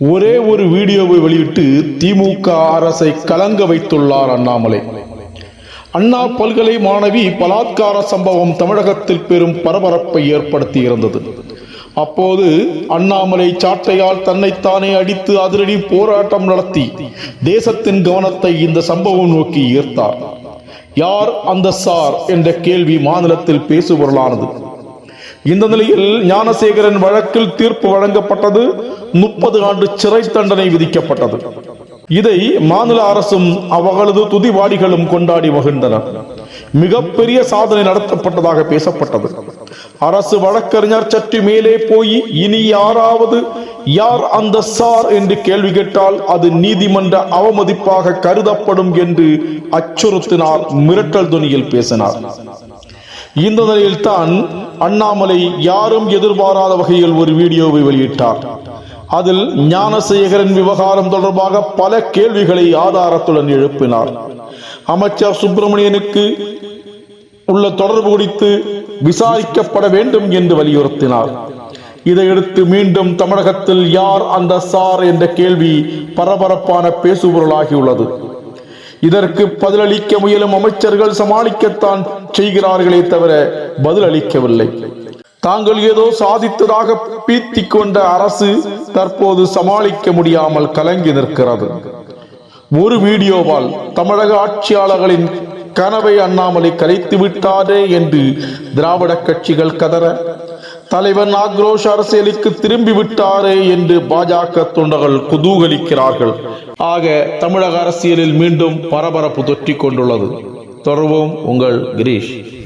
ஒரே ஒரு வீடியோவை வெளியிட்டு திமுக அரசை கலங்க வைத்துள்ளார் அண்ணாமலை. அண்ணா பல்கலை மாணவி பலாத்கார சம்பவம் தமிழகத்தில் பெரும் பரபரப்பை ஏற்படுத்தி இருந்தது. அப்போது அண்ணாமலை சாட்டையால் தன்னைத்தானே அடித்து அதிரடி போராட்டம் நடத்தி தேசத்தின் கவனத்தை இந்த சம்பவம் நோக்கி ஈர்த்தார். யார் அந்த சார்? என்ற கேள்வி மாநிலத்தில் பேசுபொருளானது. இந்த நிலையில் ஞானசேகரன் வழக்கில் தீர்ப்பு வழங்கப்பட்டது. முப்பது ஆண்டு சிறை தண்டனை விதிக்கப்பட்டது. இதை மாநில அரசும் அவர்களது துதிவாடிகளும் கொண்டாடி மகிழ்ந்தனர் மிகப்பெரிய சாதனை நடத்தப்பட்டதாக பேசப்பட்டது. அரசு வழக்கறிஞர் சற்று மேலே போய் இனி யாராவது யார் அந்த சார் என்று கேள்வி கேட்டால் அது நீதிமன்ற அவமதிப்பாக கருதப்படும் என்று அச்சுறுத்தினார் மிரட்டல் துணியில் பேசினார். இந்த நிலையில்தான் அண்ணாமலை யாரும் எதிர்பாராத வகையில் ஒரு வீடியோவை வெளியிட்டார். அதில் ஞானசேகரன் விவகாரம் தொடர்பாக பல கேள்விகளை ஆதாரத்துடன் எழுப்பினார். அமைச்சர் சுப்பிரமணியனுக்கு உள்ள தொடர்பு குறித்து விசாரிக்கப்பட வேண்டும் என்று வலியுறுத்தினார். இதையடுத்து மீண்டும் தமிழகத்தில் யார் அந்த சார் என்ற கேள்வி பரபரப்பான பேசுபொருளாகியுள்ளது. இதற்கு பதிலளிக்க முயலும் அமைச்சர்கள் சமாளிக்கத்தான் செய்கிறார்களே தவிர பதிலளிக்கவில்லை. தாங்கள் ஏதோ சாதித்ததாக பீத்தி கொண்ட அரசு தற்போது சமாளிக்க முடியாமல் கலங்கி நிற்கிறது. ஒரு வீடியோவால் தமிழக ஆட்சியாளர்களின் கனவை அண்ணாமலை கலைத்து விட்டாரே என்று திராவிட கட்சிகள் கதற தலைவன் ஆக்ரோஷ் அரசியலுக்கு திரும்பி விட்டாரே என்று பாஜக தொண்டர்கள் குதூகலிக்கிறார்கள். ஆக தமிழக அரசியலில் மீண்டும் பரபரப்பு தொற்றிக் கொண்டுள்ளது தொடர்வோம் உங்கள் கிரீஷ்.